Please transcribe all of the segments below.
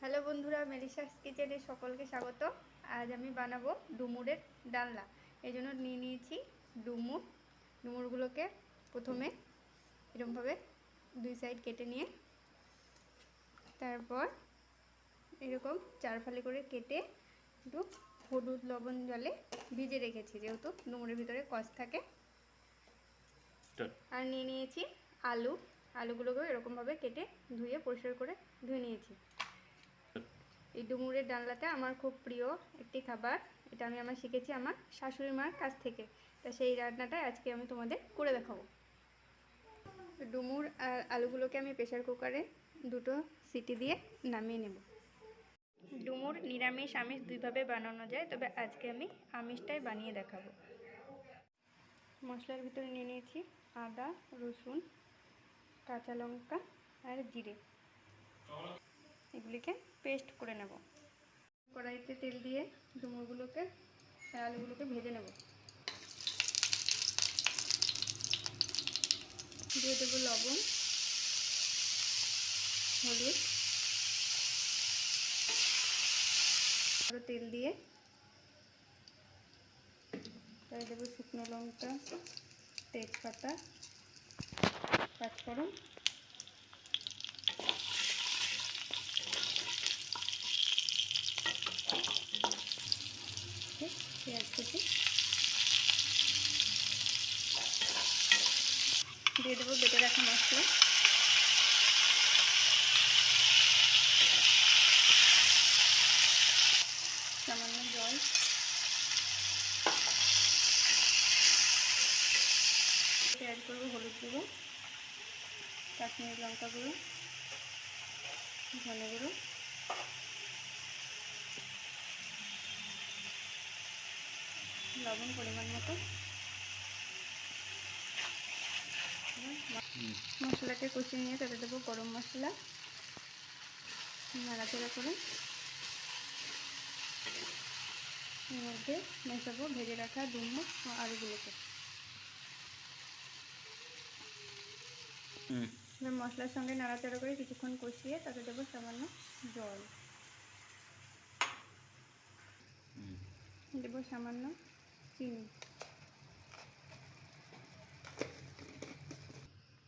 Hello বন্ধুরা মেলিশাস কিচেনে সকলকে স্বাগত। আজ আমি বানাবো ডুমুরের ডালনা। এই জন্য নিয়ে নিয়েছি ডুমুর। ডুমুরগুলোকে প্রথমে এরকমভাবে দুই সাইড কেটে নিয়ে তারপর এরকম চার ফালি করে কেটে একটু হলুদ লবণ জলে ভিজে রেখেছি যেহেতু ডুমুরের ভিতরে কষ থাকে। আর নিয়ে নিয়েছি আলু। আলুগুলোকেও এরকমভাবে কেটে ধুয়ে পরিষ্কার করে ধুয়ে নিয়েছি। এই ডুমুরের ডালনাটা আমার খুব প্রিয় একটি খাবার। এটা আমি আমার শিখেছি আমার শাশুড়ি মার কাছ থেকে। তা সেই রান্নাটাই আজকে আমি তোমাদের করে দেখাবো। ডুমুর আর আলুগুলোকে আমি প্রেশার কুকারে দুটো সিটি দিয়ে নামিয়ে নেব। ডুমুর নিরামিষ আমিষ দুইভাবে বানানো যায়, তবে আজকে আমি আমিষটাই বানিয়ে দেখাবো। মশলার ভিতরে নিয়ে নিয়েছি আদা, রসুন, কাঁচা লঙ্কা আর জিরে। এগুলিকে পেস্ট করে নেব। কড়াইতে তেল দিয়ে ডুমুরগুলোকে, আলুগুলোকে ভেজে নেব। দিয়ে দেবো লবণ, হলুদ। আরও তেল দিয়ে তাই দেবো শুকনো লঙ্কা, তেজপাতা পাঁচফোড়ন পেঁয়াজ কুচি। দিয়ে দেবো বেটে রাখা মশলা। সামান্য জল। অ্যাড করব হলুদ গুঁড়ো, কাশ্মীরি লঙ্কা গুঁড়ো, ধনে গুঁড়ো। লবণ পরিমাণ মতো। মশলাকে কষিয়ে নিয়ে তাতে দেবো গরম মশলা। নাড়াচাড়া করে। এর মধ্যে মেশাবো ভেজে রাখা ডুমো আলুগুলোকে। এবার মশলার সঙ্গে নাড়াচাড়া করে কিছুক্ষণ কষিয়ে তাতে দেবো সামান্য জল। দেবো সামান্য চিনি।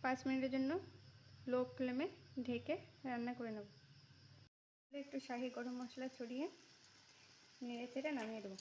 পাঁচ মিনিটের জন্য লো ফ্লেমে ঢেকে রান্না করে নেব। একটু শাহি গরম মশলা ছড়িয়ে নেড়ে চেড়ে নামিয়ে দেবো।